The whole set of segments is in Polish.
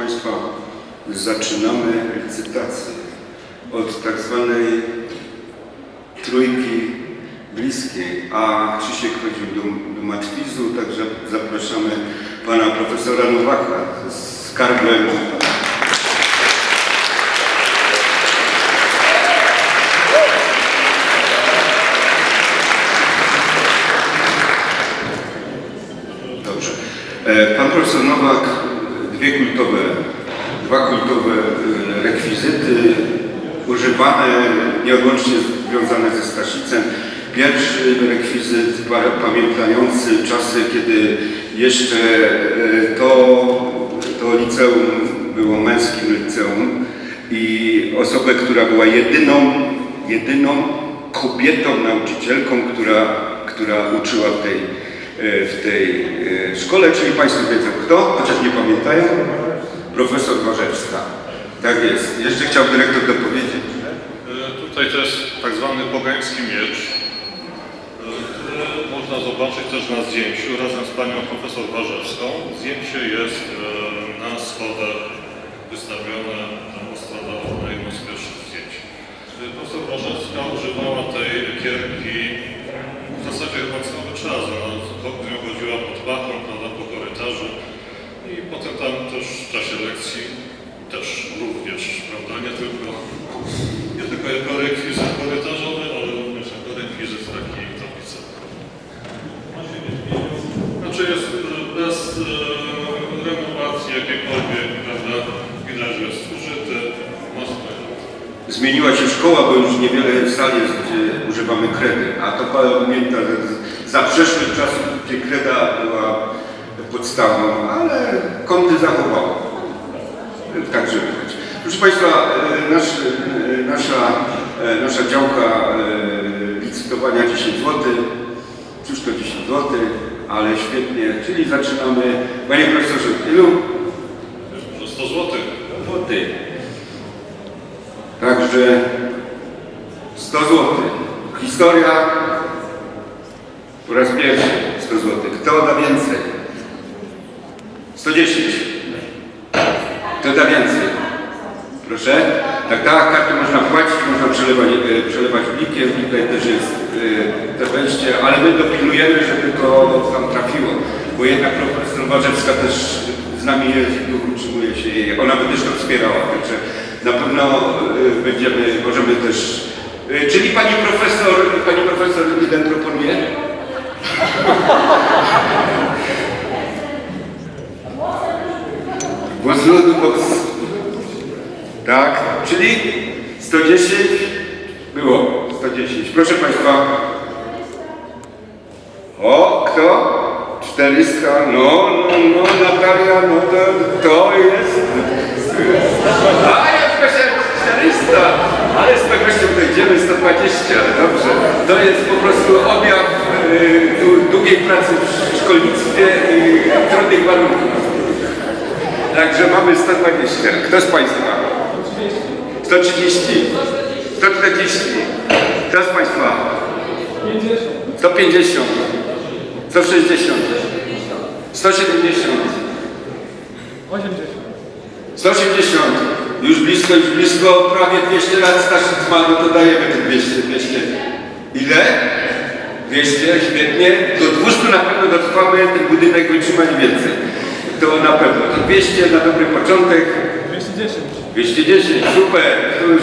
Państwa, zaczynamy licytację od tak zwanej trójki bliskiej, a Krzysiek chodził do, do matwizu, także zapraszamy pana profesora Nowaka z skarbem. Dobrze. E, Pan profesor Nowak, dwie kultowe, dwa kultowe e, rekwizyty używane, nieodłącznie związane ze Stasicem. Pierwszy rekwizyt pa- pamiętający czasy, kiedy jeszcze e, to, to liceum było męskim liceum i osobę, która była jedyną, jedyną kobietą nauczycielką, która, która uczyła w tej, w tej e, szkole, czyli Państwo wiedzą kto, chociaż nie pamiętają, profesor Warzewska. Tak jest. Jeszcze chciał dyrektor dopowiedzieć. E, Tutaj jest tak zwany pogański miecz, e, który można zobaczyć też na zdjęciu razem z panią profesor Warzewską. Zdjęcie jest e, na schodach wystawione na stronę na jedno z pierwszych zdjęć. E, Profesor Warzewska używała tej kierki w zasadzie chyba cały czas. Z nią chodziła pod pachą, prawda, po korytarzu i potem tam też w czasie lekcji też również, prawda, nie tylko nie tylko jako rekwizyt korytarzowy, ale również jako rekwizyt takiej tablicy. Znaczy jest e, bez e, renowacji jakiejkolwiek, prawda, widać, że jest użyty, ma swoje Zmieniła się szkoła, bo już niewiele sal jest, gdzie używamy kredy. A to pamięta, że za przeszłych czasów, gdzie kreda była podstawą, ale kąty zachowało. Także widać. Proszę Państwa, e, nasz, e, nasza, e, nasza działka licytowania 10 zł. Cóż to 10 zł, ale świetnie. Czyli zaczynamy. Panie profesorze, ilu? Może 100 złotych. Złoty. Także 100 zł. Historia po raz pierwszy 100 zł. Kto da więcej? 110. Kto da więcej? Proszę? Tak, tak, karty można płacić, można przelewać, e, przelewać blikiem, tutaj też jest te wejście, ale my dopilnujemy, żeby to tam trafiło, bo jednak profesor Warzewska też z nami jest i utrzymuje się jej, ona by też to wspierała, także na pewno e, będziemy, możemy też... e, Czyli pani profesor, pani profesor jeden proponuje? Głos ludu, głos tak, czyli 110 było 110. Proszę Państwa. O, kto? 400, no, no, no, Natalia, no to, to jest. A, 400, ale z pewnością dojdziemy 120, dobrze. To jest po prostu objaw y, dłu- długiej pracy w szkolnictwie i trudnych warunków. Także mamy 120. Kto z Państwa? 130. 140. Kto z Państwa? 150. 160. 170. 180. Już blisko, już blisko, prawie 200 lat Staszic ma, no to dajemy te 200, 200. Ile? 200, świetnie. Do 200 na pewno dotrwamy, ten budynek wytrzyma nie więcej. To na pewno. To 200 na dobry początek. 210. 210, super, to już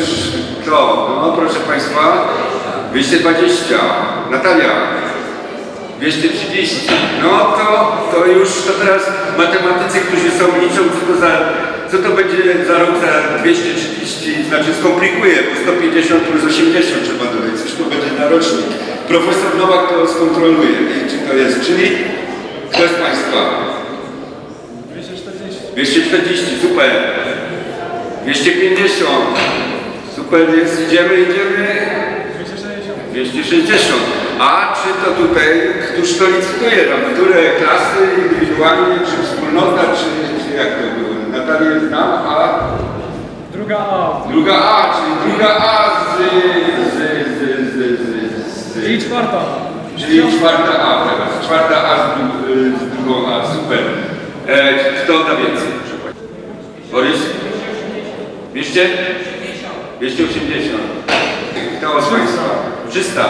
to, no proszę Państwa, 220, Natalia, 230, no to, to już, to teraz matematycy, którzy są liczą, co to za, co to będzie za rok, za 230, znaczy skomplikuje, bo 150 plus 80 trzeba dodać, coś to będzie na rocznik. Profesor Nowak to skontroluje, czy to jest, czyli kto z Państwa? 240. 240, super. 250. Super jest, idziemy, idziemy. 260. 260. A czy to tutaj, któż to licytuje nam? Które klasy indywidualnie, czy wspólnota, czy, czy jak to było? Natalię znam, a Druga A. czyli druga A z, z, z, z, z, z, I czwarta. Czyli czwarta A teraz. Czwarta A z, dru- y, z drugą A. Super. E, kto da więcej? proszę Państwa? Borys? 200? 280. Kto z Państwa? 300.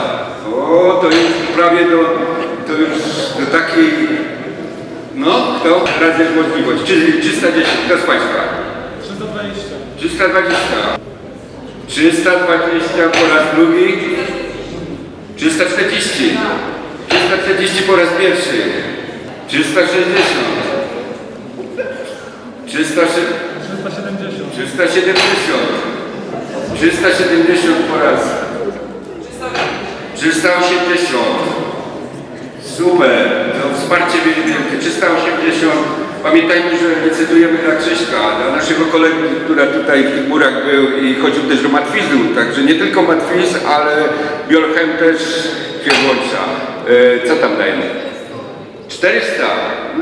O, to już prawie do, to już do takiej, no, kto? Raz jest możliwość. Czy- 310. Kto z Państwa? 320. 320. 320 po raz drugi. 340. 340 po raz pierwszy. 360. 360. 370. 370. 370 po raz. 380. Super. To wsparcie wielkie. 380. Pamiętajmy, że decydujemy dla Krzyśka, dla naszego kolegi, który tutaj w tych murach był i chodził też do matwizu. Także nie tylko matwiz, ale biolchem też się włącza. E, co tam dajemy? 400.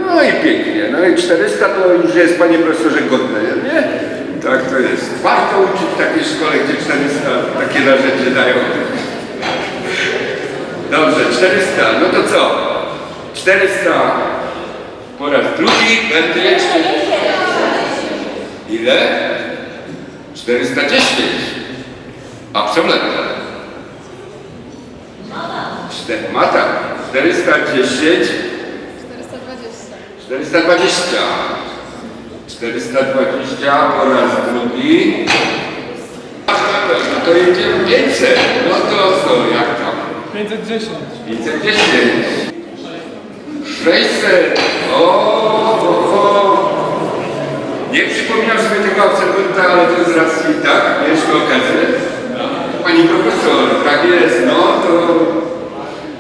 No i pięknie. No i 400 to już jest, panie profesorze, godne, nie? Tak to jest. Warto uczyć w takiej szkole, gdzie 400 takie na rzeczy dają. Dobrze, 400. No to co? 400 po raz drugi będę. Ile? 410. Absolutnie. Mata. 410. 420. 420. 420 po raz drugi. No to jedziemy 500. No to co, jak tam? 510. 510. 600. O, o, o. Nie przypominam sobie tego absolwenta, ale to z racji, tak, mieliśmy okazję. Pani profesor, tak jest, no to,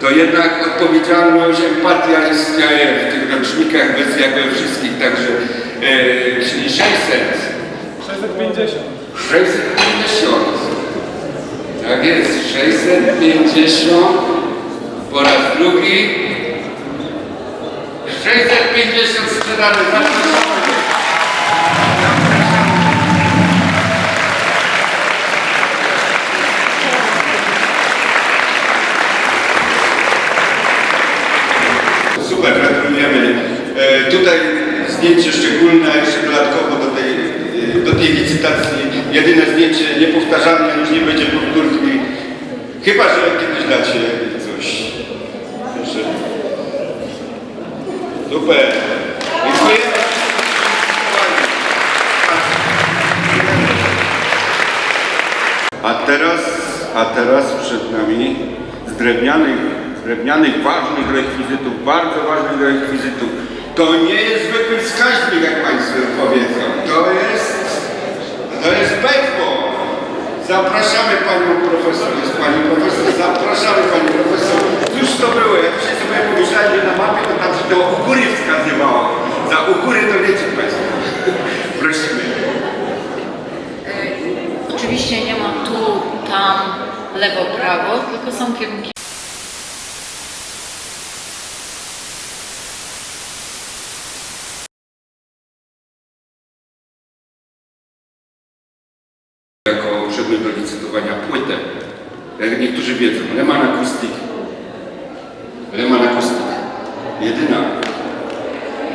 to jednak odpowiedzialność, empatia istnieje w tych rocznikach, bez jak we wszystkich, także, e, czyli 600. 650. 650. Tak jest, 650 po raz drugi. 650 sprzedane, zapraszamy. Super, gratulujemy. E, tutaj zdjęcie szczególne, jeszcze dodatkowo do tej, e, do tej licytacji. Jedyne zdjęcie niepowtarzalne, już nie będzie powtórki. Chyba, że kiedyś dacie coś. Proszę. Super. Dziękujemy. A teraz, a teraz przed nami z drewnianych, z drewnianych ważnych rekwizytów, bardzo ważnych rekwizytów. To nie jest zwykły wskaźnik, jak Państwo powiedzą. To jest, to jest baseball. Zapraszamy Panią Profesor, jest Pani Profesor, zapraszamy Pani Profesor. Cóż to było? Jak się sobie pomyślałem, że na mapie to tam się to u góry wskazywało. Za u góry to wiecie Państwo. Prosimy. Oczywiście nie ma tu, tam, lewo, prawo, tylko są kierunki. jako przedmiot do licytowania płytę. Jak niektórzy wiedzą, Leman Acoustic. Leman Acoustic. Jedyna.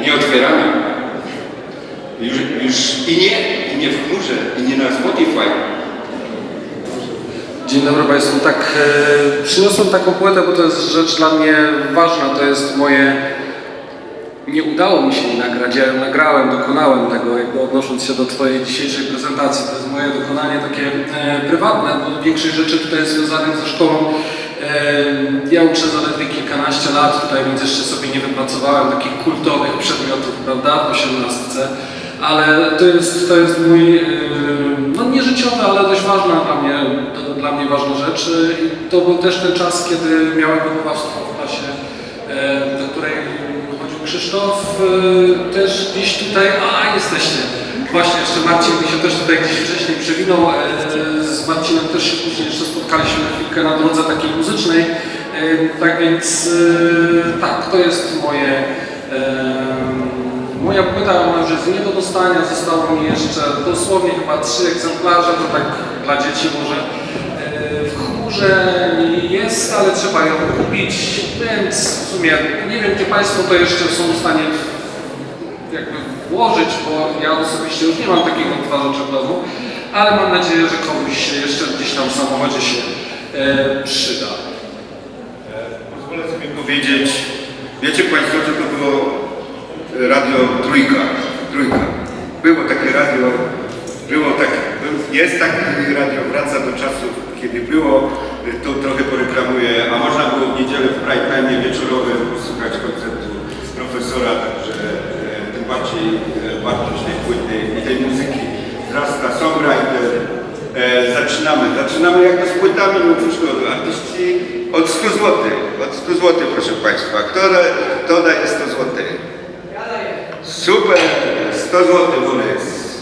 Nieotwierana. Już, już i nie, i nie w chmurze, i nie na Spotify. Dzień dobry Państwu. Tak, e, przyniosłem taką płytę, bo to jest rzecz dla mnie ważna. To jest moje. Nie udało mi się jej nagrać. Ja nagrałem, dokonałem tego, jakby odnosząc się do Twojej dzisiejszej prezentacji. To jest moje dokonanie takie e, prywatne, bo większość rzeczy tutaj jest związanych ze szkołą. Ja uczę zaledwie kilkanaście lat, tutaj więc jeszcze sobie nie wypracowałem takich kultowych przedmiotów, prawda, w osiemnastce. Ale to jest, to jest mój, no nie życiowy, ale dość ważna dla mnie, dla mnie ważna rzecz. I to był też ten czas, kiedy miałem wychowawstwo w klasie, do której chodził Krzysztof, e, też gdzieś tutaj, a jesteście. Właśnie, jeszcze Marcin mi się też tutaj gdzieś wcześniej przewinął. E, Z Marcinem też się później jeszcze spotkaliśmy chwilkę na drodze takiej muzycznej. E, Tak więc, e, tak, to jest moje, moja płyta, ona już jest nie do dostania. Zostało mi jeszcze dosłownie chyba trzy egzemplarze, to tak dla dzieci może. W chmurze jest, ale trzeba ją kupić, więc w sumie nie wiem, czy Państwo to jeszcze są w stanie jakby włożyć, bo ja osobiście już nie mam takiego odtwarzacza w domu, ale mam nadzieję, że komuś się jeszcze gdzieś tam w samochodzie się e, przyda. Pozwolę sobie powiedzieć, wiecie Państwo, co to było radio Trójka? Trójka. Było takie radio, było tak, jest takie radio, wraca do czasów, kiedy było, to trochę poreklamuję, a można było w niedzielę w prime time wieczorowym słuchać koncertu profesora, także e, tym bardziej e, wartość tej płyty i tej muzyki wzrasta. Songwriter, E, zaczynamy, zaczynamy jak to z płytami, no cóż to, artyści od 100 zł, od 100 zł proszę Państwa. Kto, da, kto daje 100 zł? Super, 100 zł Borys.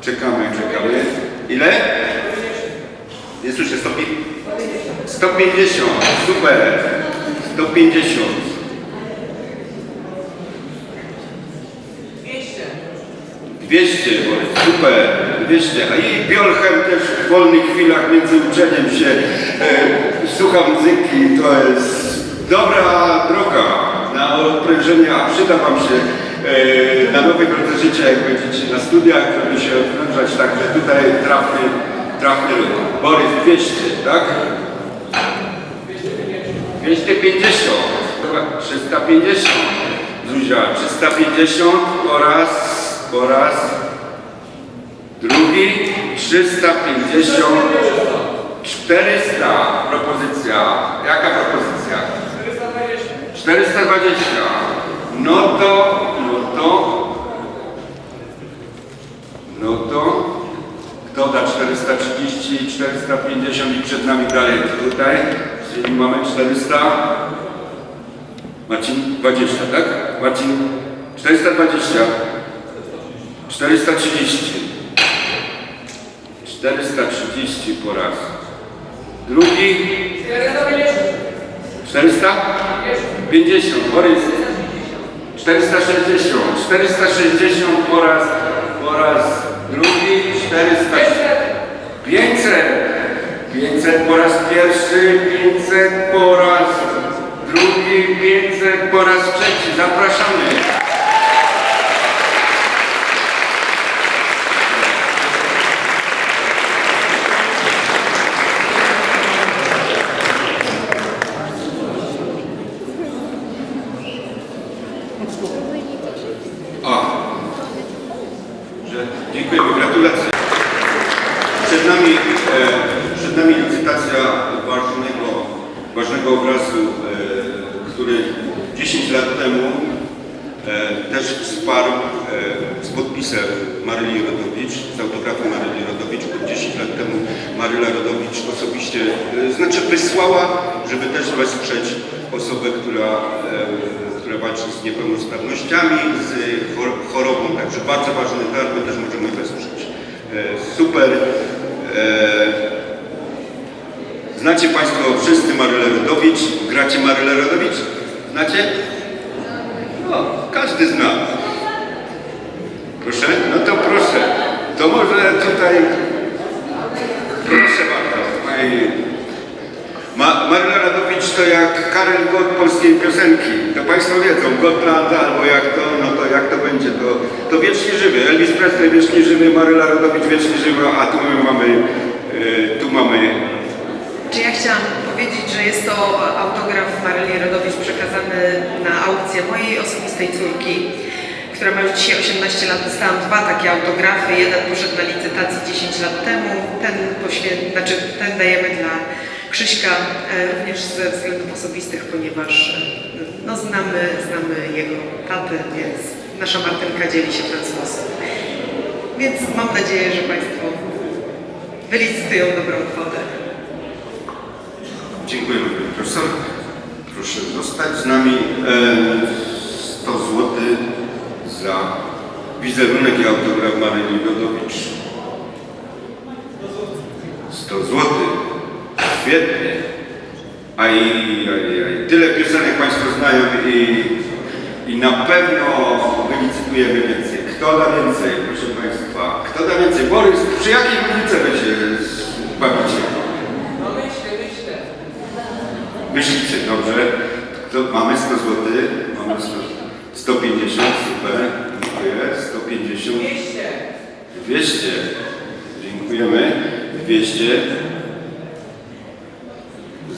Czekamy, czekamy. Ile? Nie słyszę, 150. 150, super, 150. 200, Borys, super, 200. A i Biolchem też w wolnych chwilach między uczeniem się e, słucha muzyki. To jest dobra droga na odprężenie, a przyda Wam się e, na nowej drodze życia, jak będziecie na studiach, żeby się odprężać. Także tutaj trafny, trafny ruch. Borys 200, tak? 250, 350, Zuzia 350 po raz, po raz, drugi 350, 400 propozycja, jaka propozycja? 420, no to, no to, no to, kto da 430, 450 i przed nami dalej? Tutaj, czyli mamy 400, Marcin 20, tak? Marcin 420, 430, 430 po raz, drugi? 450, Borys? 460, 460 po raz, po raz drugi, 400, 500, 500 po raz pierwszy, 500 po raz drugi, 500 po raz trzeci. Zapraszamy. O, że dziękujemy, gratulacje. Przed nami, e, przed nami licytacja ważnego, ważnego obrazu, e, który 10 lat temu e, też wsparł e, z podpisem Maryli Rodowicz, z autografem Maryli Rodowicz, bo 10 lat temu Maryla Rodowicz osobiście, e, znaczy wysłała, żeby też wesprzeć osobę, która, e, która walczy z niepełnosprawnościami, z chor- chorobą, także bardzo ważny my też możemy wesprzeć. E, Super. E, Znacie Państwo wszyscy Marylę Rodowicz? Gracie Marylę Rodowicz? Znacie? No, każdy zna. Proszę? No to proszę. To może tutaj... Proszę bardzo. Ej. Ma, Maryla Radowicz to jak Karel Gott polskiej piosenki. To Państwo wiedzą, Gotland albo jak to, no to jak to będzie, to, to wiecznie żywy. Elvis Presley wiecznie żywy, Maryla Rodowicz wiecznie żywa, a tu my mamy, e, tu mamy Czy ja chciałam powiedzieć, że jest to autograf Maryli Rodowicz przekazany na aukcję mojej osobistej córki, która ma już dzisiaj 18 lat. Dostałam dwa takie autografy. Jeden poszedł na licytację 10 lat temu, ten, poświę- znaczy, ten dajemy dla Krzyśka e, również ze względów osobistych, ponieważ e, no, znamy, znamy jego tatę, więc nasza Martynka dzieli się w ten sposób. Więc mam nadzieję, że Państwo wylicytują dobrą kwotę. Dziękujemy Pani Profesor. Proszę zostać z nami. E, 100 zł za wizerunek i autograf Maryli Rodowicz. 100 zł. Świetnie. Aj, aj, aj. Tyle piosenek Państwo znają i, i na pewno wylicytujemy więcej. Kto da więcej, proszę Państwa? Kto da więcej? Borys, przy jakiej muzyce się bawicie? Myślicie, dobrze. To mamy 100 zł, mamy 100, 150, super. Dziękuję. 150. 200. 200. Dziękujemy. 200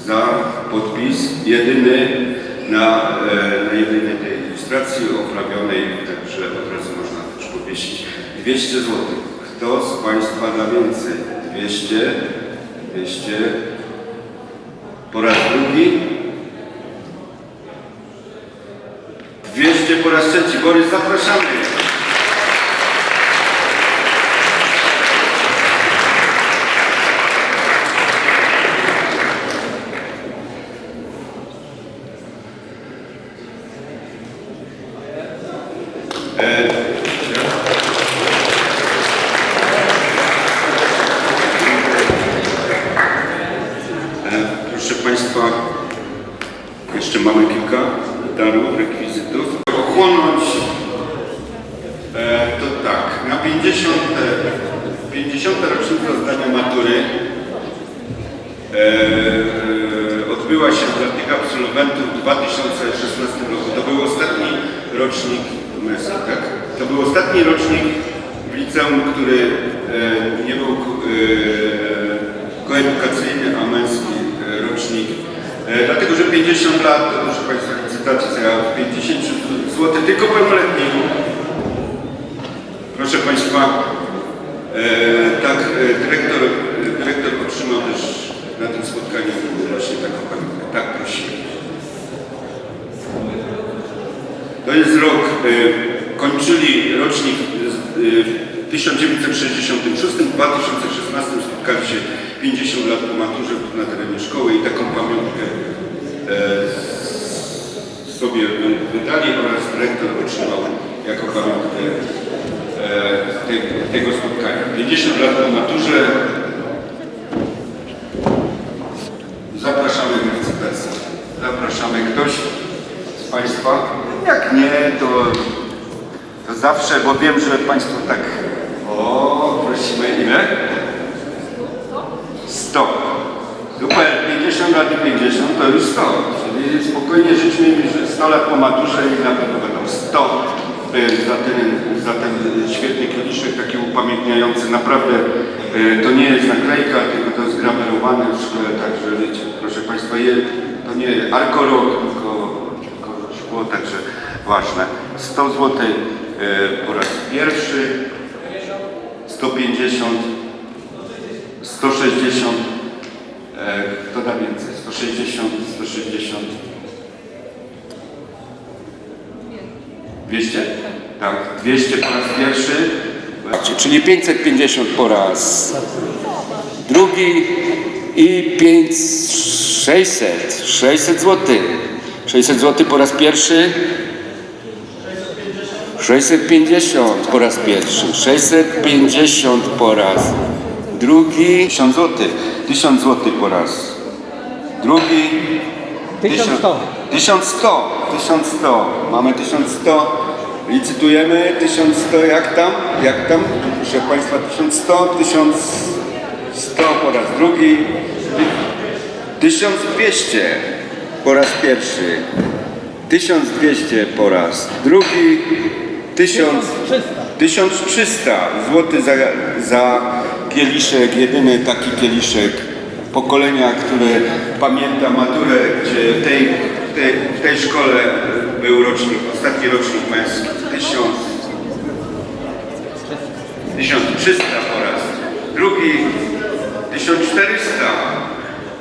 za podpis jedyny na, e, na jedynej tej ilustracji oprawionej, także od razu można też powiesić 200 zł. Kto z Państwa da więcej? 200, 200, po raz drugi. 200 po raz trzeci. Borys, zapraszamy. E, Proszę Państwa, jeszcze mamy kilka darów, rekwizytów. Ochłonąć e, to tak, na 50, e, 50 rocznicę zdania matury e, e, odbyła się dla tych absolwentów w 2016 roku. To był ostatni rocznik MES, tak? To był ostatni rocznik w liceum, który e, nie był e, koedukacyjny, a męski e, rocznik. E, dlatego, że 50 lat, to proszę Państwa, licytacja 50 zł, tylko pełnoletni. Proszę Państwa, tak, e, dyrektor, e, dyrektor otrzymał też na tym spotkaniu właśnie taką pamiątkę. Tak, prosimy. To jest rok, e, kończyli rocznik e, w 1966, w 2016 spotkali się 50 lat po maturze tu na terenie szkoły i taką pamiątkę e, sobie wy- wydali oraz dyrektor otrzymał jako pamiątkę e, te, tego spotkania. 50 lat po maturze zapraszamy licytacji. Zapraszamy ktoś z Państwa. Jak nie, to, to zawsze, bo wiem, że Państwo tak... O, prosimy, ile? 100. Super, 50 lat i 50 to już 100. Czyli spokojnie życzmy że 100 lat po maturze i na pewno będą 100 y, za ten, za ten świetny kieliszek, taki upamiętniający. Naprawdę y, to nie jest naklejka, tylko to jest grawerowane w szkole, także wiecie, proszę Państwa, je, to nie arkorok, tylko, tylko szkło, także ważne. 100 zł y, po raz pierwszy, 150 160, e, kto da więcej? 160, 160. 200? Tak, 200 po raz pierwszy. Czyli 550 po raz drugi i 5, 600, 600 zł. 600 zł po raz pierwszy. 650 po raz pierwszy, 650 po raz drugi, 1000 zł. 1000 zł po raz drugi. 1100. 1100. 1100. Mamy 1100. Licytujemy. 1100 jak tam? Jak tam? Proszę Państwa 1100, 1100 po raz drugi. 1200 po raz pierwszy. 1200 po raz drugi. 1000 1300 zł za, za kieliszek, jedyny taki kieliszek pokolenia, które pamięta maturę, gdzie w tej, tej, w tej szkole był rocznik, ostatni rocznik męski. 1000, 1300 po raz. Drugi 1400.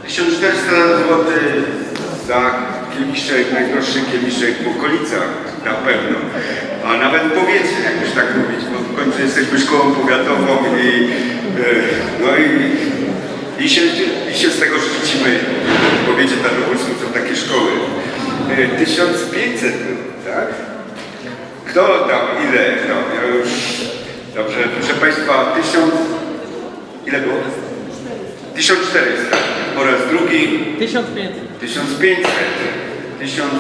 1400 zł za kieliszek, najdroższy kieliszek w okolicach na pewno. A nawet powiecie, jak już tak mówić, bo w końcu jesteśmy szkołą powiatową i e, no i, i, się, i się z tego szczycimy. W powiecie tarnowskim są takie szkoły. E, 1500 było, tak? Kto dał ile? No, ja już... Dobrze, proszę Państwa, 1000... Ile było? 1400 po raz drugi. 1500. 1500, 1000,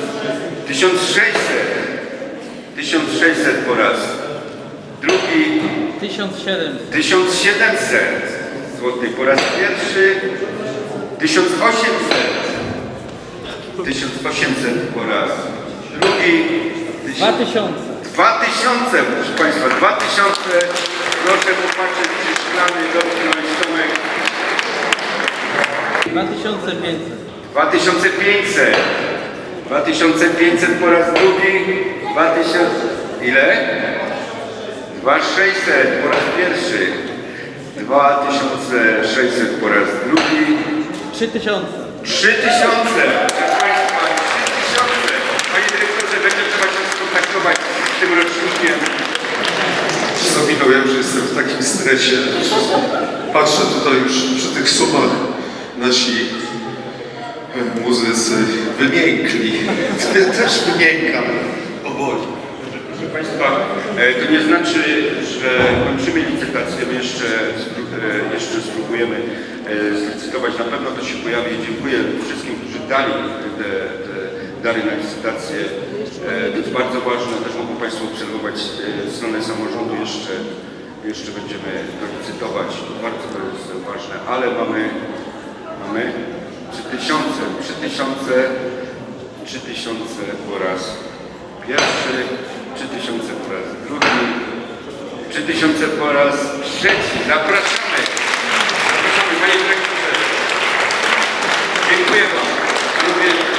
1600, 1600 po raz drugi, 1700. 1700 zł po raz pierwszy, 1800, 1800 po raz drugi, 2000. 2000, proszę Państwa, 2000. Proszę popatrzeć, czy szklany dotknąć Tomek. 2500. 2500. 2500 po raz drugi. 2000. Ile? 2600 po raz pierwszy. 2600 po raz drugi. 3000. 3000. Proszę Państwa, 3000. Panie dyrektorze, będzie trzeba się skontaktować z tym rocznikiem. Zawinąłem, że jestem w takim stresie. Patrzę tutaj już przy tych sumach. Nasi muzycy wymiękli. Ja też wymiękam powoli. Proszę Państwa, e, to nie znaczy, że kończymy licytację. My jeszcze, e, jeszcze spróbujemy e, zlicytować. Na pewno to się pojawi. Dziękuję wszystkim, którzy dali te, te dary na licytację. E, To jest bardzo ważne. Też mogą Państwo obserwować stronę samorządu. Jeszcze, jeszcze będziemy to licytować. Bardzo to jest ważne. Ale mamy, mamy 3000, 3000, 3000 po raz pierwszy, 3000 po raz drugi, 3000 po raz trzeci. Zapraszamy. Zapraszamy Panie Dyrektorze. Dziękuję Wam.